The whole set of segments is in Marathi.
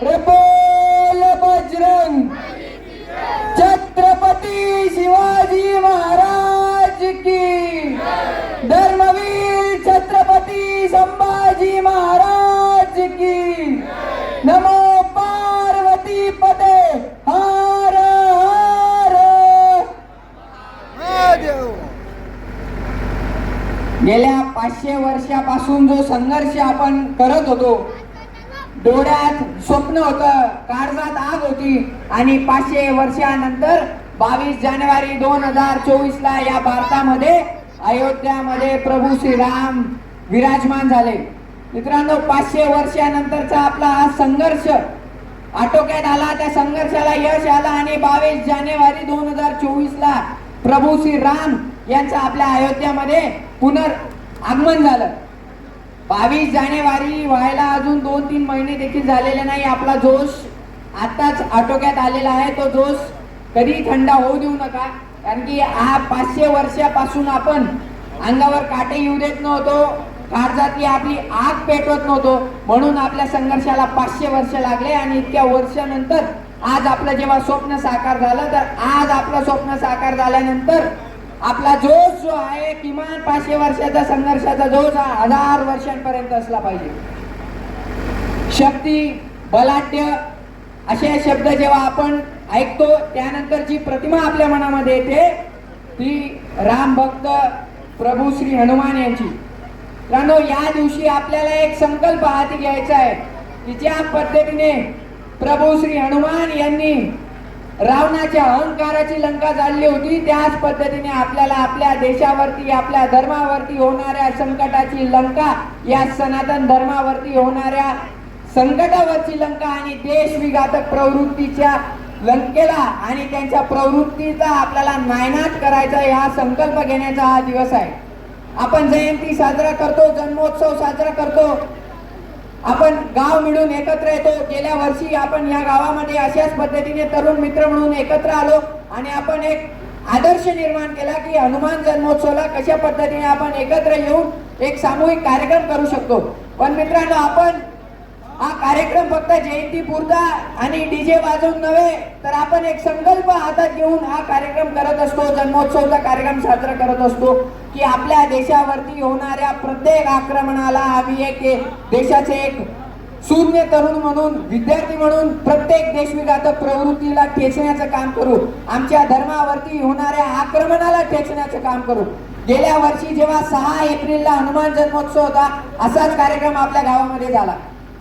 बोल बजरंग। छत्रपती शिवाजी महाराज की। धर्मवीर छत्रपती संभाजी महाराज की। नमो पार्वती पते हर हर। गेल्या पाचशे वर्षापासून जो संघर्ष आपण करत होतो डोळ्यात स्वप्न होतं काळजात आग होती. आणि पाचशे वर्षानंतर बावीस जानेवारी दोन हजार चोवीस ला या भारतामध्ये अयोध्यामध्ये प्रभू श्रीराम विराजमान झाले. मित्रांनो पाचशे वर्षानंतरचा आपला हा संघर्ष आटोक्यात आला त्या संघर्षाला यश आला आणि बावीस जानेवारी दोन हजार चोवीस ला प्रभू श्री राम यांचं आपल्या अयोध्यामध्ये पुनर् आगमन झालं. बावीस जानेवारी व्हायला अजून दोन तीन महिने देखील झालेले नाही आपला जोश आताच आटोक्यात आलेला आहे. तो जोश कधी थंड होऊ देऊ नका कारण की हा पाचशे वर्षापासून आपण अंगावर काटे येऊ देत नव्हतो काळजातली आपली आग पेटवत नव्हतो म्हणून आपल्या संघर्षाला पाचशे वर्ष लागले आणि इतक्या वर्षानंतर आज आपलं जेव्हा स्वप्न साकार झालं तर आज आपलं स्वप्न साकार झाल्यानंतर आपला जोश जो आहे किमान पाचशे वर्षाचा संघर्षाचा जोश हा हजार वर्षांपर्यंत असला पाहिजे. शक्ती बलाढ्य असे शब्द जेव्हा आपण ऐकतो त्यानंतर जी प्रतिमा आपल्या मनामध्ये येते ती राम भक्त प्रभू श्री हनुमान यांची. मित्रांनो या दिवशी आपल्याला एक संकल्प हाती घ्यायचा आहे की ज्या पद्धतीने प्रभू श्री हनुमान यांनी रावणाच्या अहंकाराची लंका जाळली होती. त्याच पद्धतीने आपल्याला आपल्या देशावरती आपल्या धर्मावरती होणाऱ्या संकटाची लंका या सनातन धर्मावरती होणाऱ्या संकटावरची लंका आणि देश विघातक प्रवृत्तीच्या लंकेला आणि त्यांच्या प्रवृत्तीचा आपल्याला नायनाट करायचा हा संकल्प घेण्याचा हा दिवस आहे. आपण जयंती साजरा करतो जन्मोत्सव साजरा करतो. आपण गाव मिळून एकत्र येतो. गेल्या वर्षी आपण या गावामध्ये अशाच पद्धतीने तरुण मित्र म्हणून एकत्र आलो आणि आपण एक आदर्श निर्माण केला की हनुमान जन्मोत्सवला कशा पद्धतीने आपण एकत्र येऊन एक सामूहिक कार्यक्रम करू शकतो. पण मित्रांनो आपण हा कार्यक्रम फक्त जयंती पुरता आणि डीजे वाजवून नव्हे तर आपण एक संकल्प हातात घेऊन हा कार्यक्रम करत असतो जन्मोत्सवचा कार्यक्रम साजरा करत असतो की आपल्या देशावरती होणाऱ्या प्रत्येक आक्रमणाला आम्ही एक देशाचे एक शून्य तरुण म्हणून विद्यार्थी म्हणून प्रत्येक देशविघातक प्रवृत्तीला ठेचण्याचं काम करू. आमच्या धर्मावरती होणाऱ्या आक्रमणाला ठेचण्याचं काम करू. गेल्या वर्षी जेव्हा सहा एप्रिलला हनुमान जन्मोत्सव होता असाच कार्यक्रम आपल्या गावामध्ये झाला.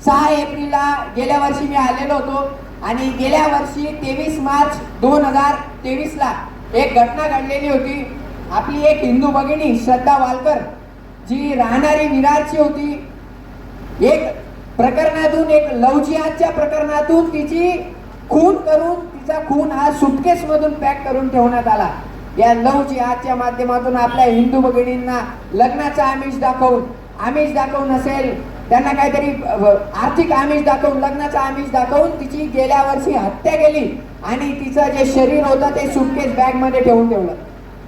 सहा एप्रिलला गेल्या वर्षी मी आलेलो होतो आणि गेल्या वर्षी तेवीस मार्च दोन हजार तेवीसला एक घटना घडलेली होती. आपली एक हिंदू भगिनी श्रद्धा वालकर जी राहणारी विरारची होती. एक प्रकरणातून एक लवजियाच्या प्रकरणातून तिची खून करून तिचा खून हा सुटकेस मधून पॅक करून ठेवण्यात आला. या लवजियाच्या माध्यमातून आपल्या हिंदू भगिनींना लग्नाचा आमिष दाखवून आमिष दाखवून असेल त्यांना काहीतरी आर्थिक आमिष दाखवून लग्नाचा आमिष दाखवून तिची गेल्या वर्षी हत्या केली आणि तिचं जे शरीर होतं ते सुटकेस बॅगमध्ये ठेवून ठेवलं.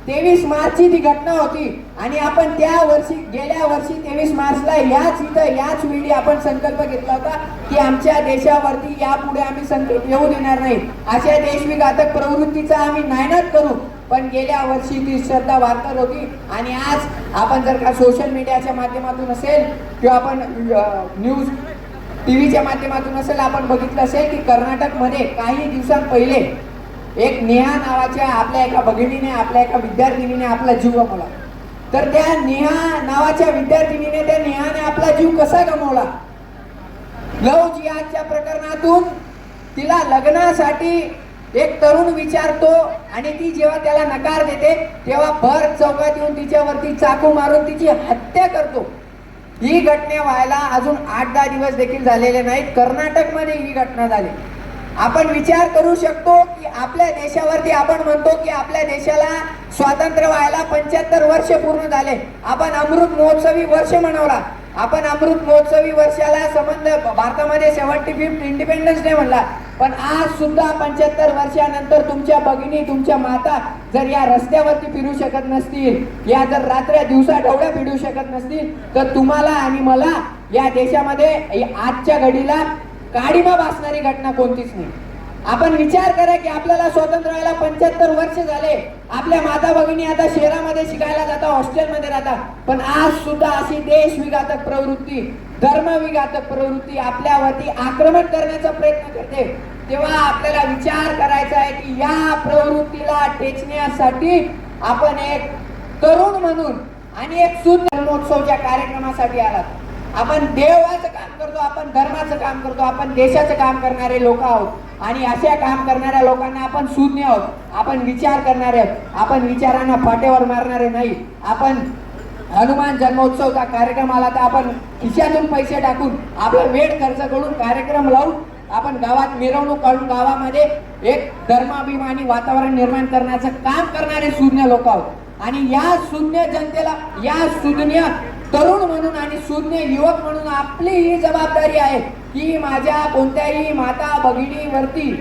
तेवीस मार्चची ती घटना होती. आणि आपण त्या वर्षी गेल्या वर्षी तेवीस मार्चला याच इथं याच वेळी आपण संकल्प घेतला होता की आमच्या देशावरती यापुढे आम्ही संकल्प येऊ देणार नाही. अशा देशविघातक प्रवृत्तीचा आम्ही नायनाट करू. पण गेल्या वर्षी ती श्रद्धा वार्तर होती. आणि आज आपण जर का सोशल मीडियाच्या माध्यमातून असेल किंवा आपण न्यूज टी व्हीच्या माध्यमातून असेल आपण बघितलं असेल की कर्नाटकमध्ये काही दिवसां पहिले एक नेहा नावाच्या आपल्या एका भगिनीने आपल्या एका विद्यार्थिनीने आपला जीव गमावला. तर त्या नेहा नावाच्या विद्यार्थिनीने त्या नेहाने आपला जीव कसा गमावला? लव जिहादच्या प्रकरणातून तिला लग्नासाठी एक तरुण विचारतो आणि ती जेव्हा त्याला नकार देते तेव्हा भर चौकात येऊन तिच्यावरती चाकू मारून तिची हत्या करतो. ही घटना व्हायला अजून आठ दहा दिवस देखील झालेले नाहीत. कर्नाटकमध्ये ही घटना झाली. आपण विचार करू शकतो की आपल्या देशावरती आपण म्हणतो की आपल्या देशाला स्वातंत्र्य व्हायला पंच्याहत्तर वर्ष पूर्ण झाले. आपण अमृत महोत्सवी वर्ष मनवला. आपण अमृत महोत्सवी वर्षाला संबंध भारतामध्ये सेव्हन्टी फिफ्थ इंडिपेंडन्स डे म्हणला. पण आज सुद्धा पंच्याहत्तर वर्षानंतर तुमच्या भगिनी तुमच्या माता जर या रस्त्यावरती फिरू शकत नसतील या जर रात्र दिवसा ढवळ्या फिरू शकत नसतील तर तुम्हाला आणि मला या देशामध्ये आजच्या घडीला काडीमा भासणारी घटना कोणतीच नाही. आपण विचार करा की आपल्याला स्वतंत्र व्हायला पंच्याहत्तर वर्ष झाले. आपल्या माता भगिनी आता शहरामध्ये शिकायला जातात हॉस्टेलमध्ये राहतात. पण आज सुद्धा अशी देश विघातक प्रवृत्ती धर्मविघातक प्रवृत्ती आपल्यावरती आक्रमण करण्याचा प्रयत्न करते. तेव्हा आपल्याला विचार करायचा आहे की या प्रवृत्तीला टेचण्यासाठी आपण एक तरुण म्हणून आणि एक सुंदर महोत्सवच्या कार्यक्रमासाठी आलात. आपण देवाचं काम करतो आपण धर्माचं काम करतो आपण देशाचं काम करणारे लोक आहोत. आणि अशा काम करणाऱ्या लोकांना आपण शून्य आहोत. आपण विचार करणारे आहोत. आपण विचारांना फाटेवर मारणारे नाही. आपण हनुमान जन्मोत्सवचा कार्यक्रम आला तर आपण खिशातून पैसे टाकून आपला वेळ खर्च करून कार्यक्रम लावून आपण गावात मिरवणूक काढून गावामध्ये एक धर्माभिमानी वातावरण निर्माण करण्याचं काम करणारे शून्य लोक आहोत. आणि या शून्य जनतेला या शून्य तरुण म्हणून आणि शून्य युवक म्हणून आपली ही जबाबदारी आहे. की माझ्या कोणत्याही माता भगिनीवरती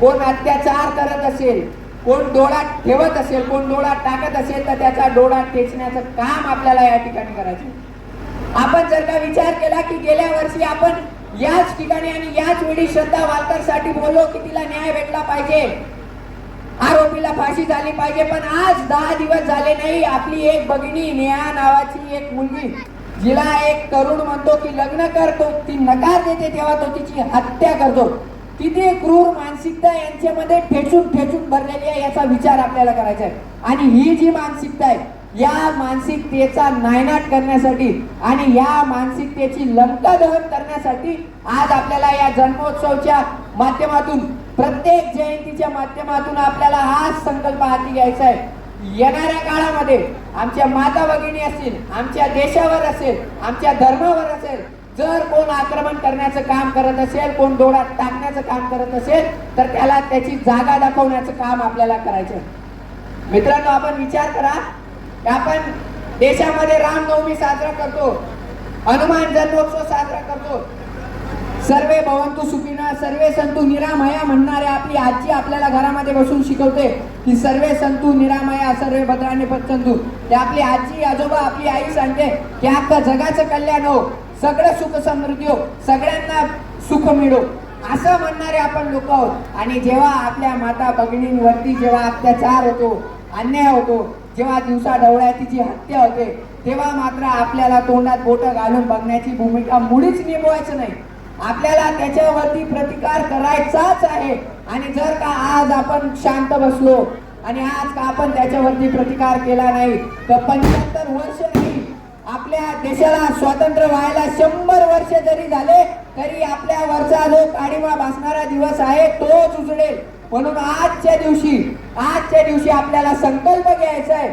कोण अत्याचार करत असेल कोण डोळा ठेवत असेल कोण डोळा टाकत असेल तर त्याचा डोळा टेचण्याचं काम आपल्याला या ठिकाणी करायचं आपण जर का विचार केला की गेल्या वर्षी आपण याच ठिकाणी आणि याच वेळी श्रद्धा वालकरसाठी बोललो की तिला न्याय भेटला पाहिजे आरोपीला फाशी झाली पाहिजे पण आज दहा दिवस झाले नाही. आपली एक भगिनी नेहा नावाची एक मुलगी जिला एक तरुण म्हणतो की लग्न करतो ती नकार देते तेव्हा तो तिची हत्या करतो. किती क्रूर मानसिकता यांच्यामध्ये ठेचून ठेचून भरलेली आहे याचा विचार आपल्याला करायचा आहे. आणि ही जी मानसिकता आहे या मानसिकतेचा नायनाट करण्यासाठी आणि या मानसिकतेची लंका दहन करण्यासाठी आज आपल्याला या जन्मोत्सवच्या माध्यमातून प्रत्येक जयंतीच्या माध्यमातून आपल्याला हाच संकल्प हाती घ्यायचा आहे. येणाऱ्या काळामध्ये आमच्या माता भगिनी असतील आमच्या देशावर असेल आमच्या धर्मावर असेल जर कोण आक्रमण करण्याचं काम करत असेल कोण डोळ्यात टाकण्याचं काम करत असेल तर त्याला त्याची जागा दाखवण्याचं काम आपल्याला करायचं मित्रांनो आपण विचार करा आपण देशामध्ये रामनवमी साजरा करतो. हनुमान जन्मोत्सव साजरा करतो. सर्वे भवंतु सुखीना सर्वे संतू निरामया म्हणणारे आपली आजी आपल्याला घरामध्ये बसून शिकवते की सर्वे संतू निरामया सर्वे भद्राने पचंतू ते आपली आजी आजोबा आपली आई सांगते की अख्खा जगाचं कल्याण हो सगळं सुख समृद्धी हो सगळ्यांना सुख मिळो. असं म्हणणारे आपण लोक आहोत. आणि जेव्हा आपल्या माता भगिनींवरती जेव्हा अत्याचार होतो अन्याय होतो जेव्हा दिवसा डवळ्या तिची हत्या होते तेव्हा मात्र आपल्याला तोंडात बोटं घालून बघण्याची भूमिका मुळीच निभवायचं नाही. आपल्याला त्याच्यावरती प्रतिकार करायचाच आहे. आणि जर का आज आपण शांत बसलो आणि आज का आपण त्याच्यावरती प्रतिकार केला नाही तर पंच्याहत्तर वर्ष आपल्या देशाला स्वातंत्र्य व्हायला शंभर वर्ष जरी झाले तरी आपल्यावरचा जो काळीमा भासणारा दिवस आहे तोच उजडेल. म्हणून आजच्या दिवशी आजच्या दिवशी आपल्याला संकल्प घ्यायचा आहे.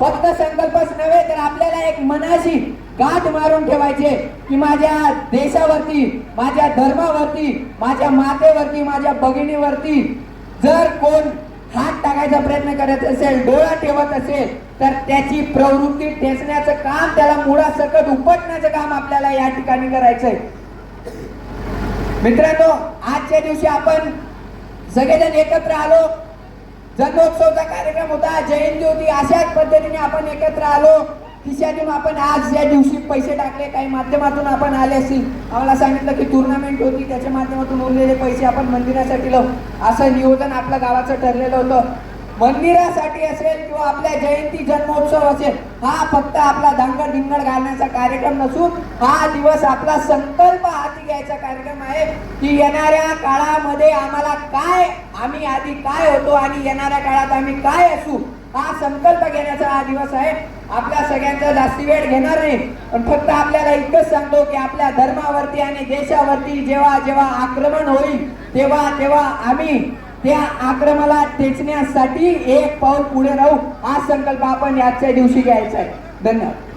फक्त संकल्पच नव्हे तर आपल्याला एक मनाशी गाठ मारून ठेवायचे की माझ्या देशावरती माझ्या धर्मावरती माझ्या मातेवरती माझ्या भगिनीवरती जर कोण हात टाकायचा प्रयत्न करत असेल डोळा ठेवत असेल तर त्याची प्रवृत्ती ठेचण्याचं काम त्याला मुळासकट उपटण्याचं काम आपल्याला या ठिकाणी करायचंय. मित्रांनो आजच्या दिवशी आपण सगळेजण एकत्र आलो. जन्मोत्सवचा कार्यक्रम होता. जयंती होती. अशाच पद्धतीने आपण एकत्र आलो. खिशातून आपण आज या दिवशी पैसे टाकले. काही माध्यमातून आपण आले असतील. आम्हाला सांगितलं की टुर्नामेंट होती. त्याच्या माध्यमातून उरलेले पैसे आपण मंदिरासाठी लावू. असं नियोजन आपल्या गावाचं ठरलेलं होतं. मंदिरासाठी असेल किंवा आपल्या जयंती जन्मोत्सव असेल हा फक्त आपला धांगड धिंगड घालण्याचा कार्यक्रम नसून हा दिवस आपला संकल्प हाती घ्यायचा कार्यक्रम आहे की येणाऱ्या काळामध्ये आम्हाला काय आम्ही आधी काय होतो आणि येणाऱ्या काळात आम्ही काय असू हा संकल्प घेण्याचा हा दिवस आहे. आपल्या सगळ्यांचा जास्ती वेळ घेणार नाही पण फक्त आपल्याला इतकंच सांगतो की आपल्या धर्मावरती आणि देशावरती जेव्हा जेव्हा आक्रमण होईल तेव्हा तेव्हा आम्ही त्या आक्रमाला टेचण्यासाठी एक पाऊल पुढे राहू हा संकल्प आपण याच्या दिवशी घ्यायचा आहे. धन्यवाद.